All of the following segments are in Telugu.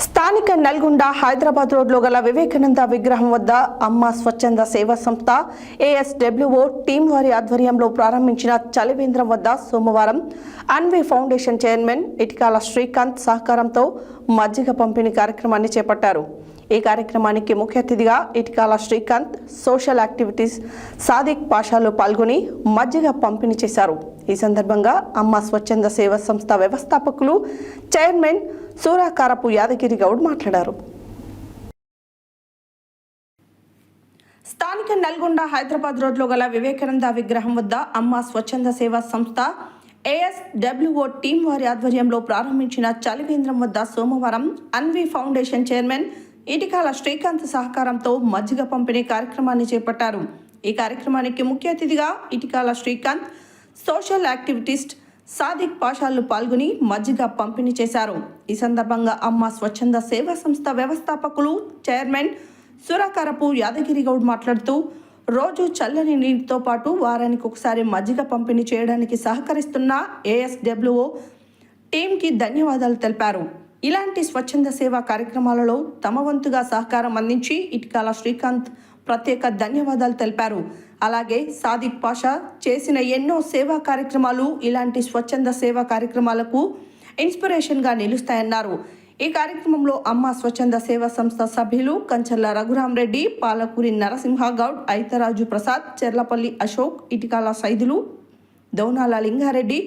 స్థానిక నల్గొండ హైదరాబాద్ రోడ్లో గల వివేకానంద విగ్రహం వద్ద అమ్మ స్వచ్ఛంద సేవా సంస్థ ఏఎస్డబ్ల్యూఓ టీం వారి ఆధ్వర్యంలో ప్రారంభించిన చలివేంద్రం వద్ద సోమవారం anyway foundation chairman Itikala Srikanth సహకారంతో మజ్జిగ పంపిణీ కార్యక్రమాన్ని చేపట్టారు. ఈ కార్యక్రమానికి ముఖ్య అతిథిగా ఇటికాల శ్రీకాంత్ సోషల్ యాక్టివిటీస్ సాదిక్ పాషాలో పాల్గొని మజ్జిగ పంపిణీ చేశారు. ఈ సందర్భంగా అమ్మ స్వచ్ఛంద సేవా సంస్థ వ్యవస్థాపకులు చైర్మన్ సూరాకారపు యాదగిరి గౌడ్ మాట్లాడారు. స్థానిక నల్గొండ హైదరాబాద్ రోడ్లో గల వివేకానంద విగ్రహం వద్ద అమ్మ స్వచ్ఛంద సేవా సంస్థ ఏఎస్డబ్ల్యూఓ టీం వారి ఆధ్వర్యంలో ప్రారంభించిన చలివేంద్రం వద్ద సోమవారం అన్వి ఫౌండేషన్ చైర్మన్ ఇటికాల శ్రీకాంత్ సహకారంతో మజ్జిగ పంపిణీ కార్యక్రమాన్ని చేపట్టారు. ఈ కార్యక్రమానికి ముఖ్య అతిథిగా ఇటికాల శ్రీకాంత్ సోషల్ యాక్టివిటీస్ట్ సాదిక్ పాషాలు పాల్గొని మజ్జిగ పంపిణీ చేశారు. ఈ సందర్భంగా అమ్మ స్వచ్ఛంద సేవా సంస్థ వ్యవస్థాపకులు చైర్మన్ సురాకరపు యాదగిరి గౌడ్ మాట్లాడుతూ రోజు చల్లని నీటితో పాటు వారానికి ఒకసారి మజ్జిగ పంపిణీ చేయడానికి సహకరిస్తున్న ఏఎస్డబ్ల్యూఓ టీంకి ధన్యవాదాలు తెలిపారు. ఇలాంటి స్వచ్ఛంద సేవా కార్యక్రమాలలో తమ వంతుగా సహకారం అందించి ఇటికాల శ్రీకాంత్ ప్రత్యేక ధన్యవాదాలు తెలిపారు. అలాగే సాదిక్ పాషా చేసిన ఎన్నో సేవా కార్యక్రమాలు ఇలాంటి స్వచ్ఛంద సేవా కార్యక్రమాలకు ఇన్స్పిరేషన్గా నిలుస్తాయన్నారు. ఈ కార్యక్రమంలో అమ్మ స్వచ్ఛంద సేవా సంస్థ సభ్యులు కంచర్ల రఘురాం రెడ్డి పాలకూరి నరసింహగౌడ్ ఐతరాజు ప్రసాద్ చెర్లపల్లి అశోక్ ఇటికాల సైదులు దౌనాల లింగారెడ్డి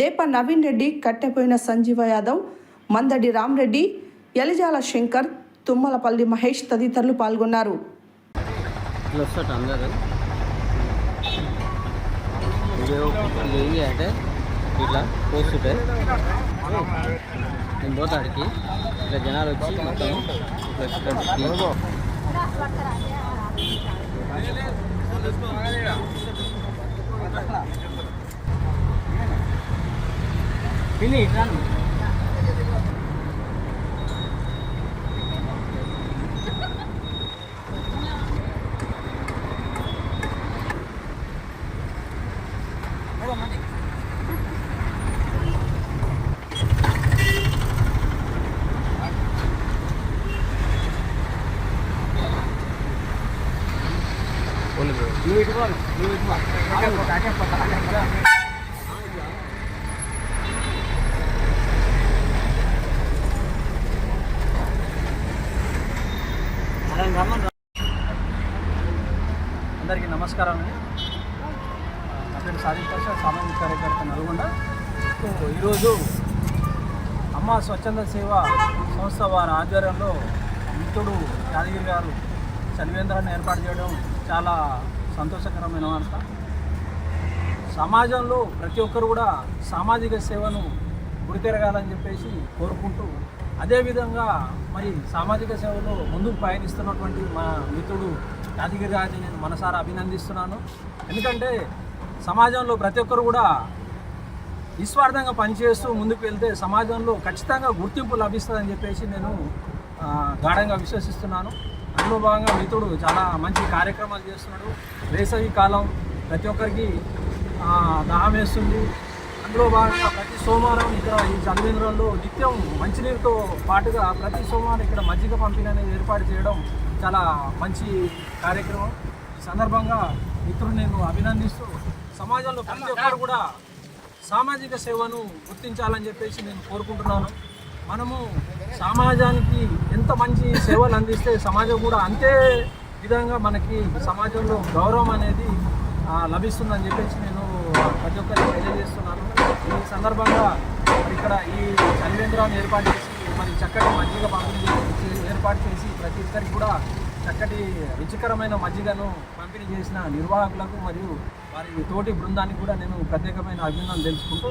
దేప నవీన్ రెడ్డి కట్టెపోయిన సంజీవ యాదవ్ మందడి రామ్రెడ్డి యలిజాల శంకర్ తుమ్మలపల్లి మహేష్ తదితరులు పాల్గొన్నారు. ఇట్లా వస్తాడు అందరు వీడియో ఇది అంటే ఇట్లా పోస్తుంటే నేను పోతాడికి ఇట్లా జనాలు వచ్చి మొత్తం ఇట్లా ఇక్కడికి. ఇట్లా. నువ్వు నువ్వు అటే అటే అందరికీ నమస్కారం అండి. నా పేరు సామాజిక కార్యకర్త నల్గొండ. ఈరోజు అమ్మ స్వచ్ఛంద సేవ సంస్థ వారి ఆధ్వర్యంలో మిత్రుడు యాదగిరి గారు చలివేంద్రాన్ని ఏర్పాటు చేయడం చాలా సంతోషకరమైన వార్త. సమాజంలో ప్రతి ఒక్కరు కూడా సామాజిక సేవను గురితెరగాలని చెప్పేసి కోరుకుంటూ అదేవిధంగా మరి సామాజిక సేవలో ముందుకు పయనిస్తున్నటువంటి మా మిత్రుడు యాదగిరి రాజు నేను మనసారా అభినందిస్తున్నాను. ఎందుకంటే సమాజంలో ప్రతి ఒక్కరు కూడా నిస్వార్థంగా పనిచేస్తూ ముందుకు వెళ్తే సమాజంలో ఖచ్చితంగా గుర్తింపు లభిస్తుందని చెప్పేసి నేను గాఢంగా విశ్వసిస్తున్నాను. అందులో భాగంగా మిత్రుడు చాలా మంచి కార్యక్రమాలు చేస్తున్నాడు. వేసవి కాలం ప్రతి ఒక్కరికి దాహం వేస్తుంది. అందులో భాగంగా ప్రతి సోమవారం ఇక్కడ ఈ చలివేంద్రంలో నిత్యం మంచినీరుతో పాటుగా ప్రతి సోమవారం ఇక్కడ మజ్జిగ పంపిణీ అనేది ఏర్పాటు చేయడం చాలా మంచి కార్యక్రమం. ఈ సందర్భంగా మిత్రుడు నేను అభినందిస్తూ సమాజంలో ప్రతి ఒక్కరు కూడా సామాజిక సేవను గుర్తించాలని చెప్పేసి నేను కోరుకుంటున్నాను. మనము సమాజానికి ఎంత మంచి సేవలు అందిస్తే సమాజం కూడా అంతే విధంగా మనకి సమాజంలో గౌరవం అనేది లభిస్తుందని చెప్పేసి నేను ప్రతి ఒక్కరికి తెలియజేస్తున్నాను. ఈ సందర్భంగా ఇక్కడ ఈ చలివేంద్రాన్ని ఏర్పాటు చేసి మరి చక్కటి మజ్జిగ పంపిణీ ఏర్పాటు చేసి ప్రతి ఒక్కరికి కూడా చక్కటి రుచికరమైన మజ్జిగను పంపిణీ చేసిన నిర్వాహకులకు మరియు వారి తోటి బృందానికి కూడా నేను ప్రత్యేకమైన అభినందనలు తెలుసుకుంటూ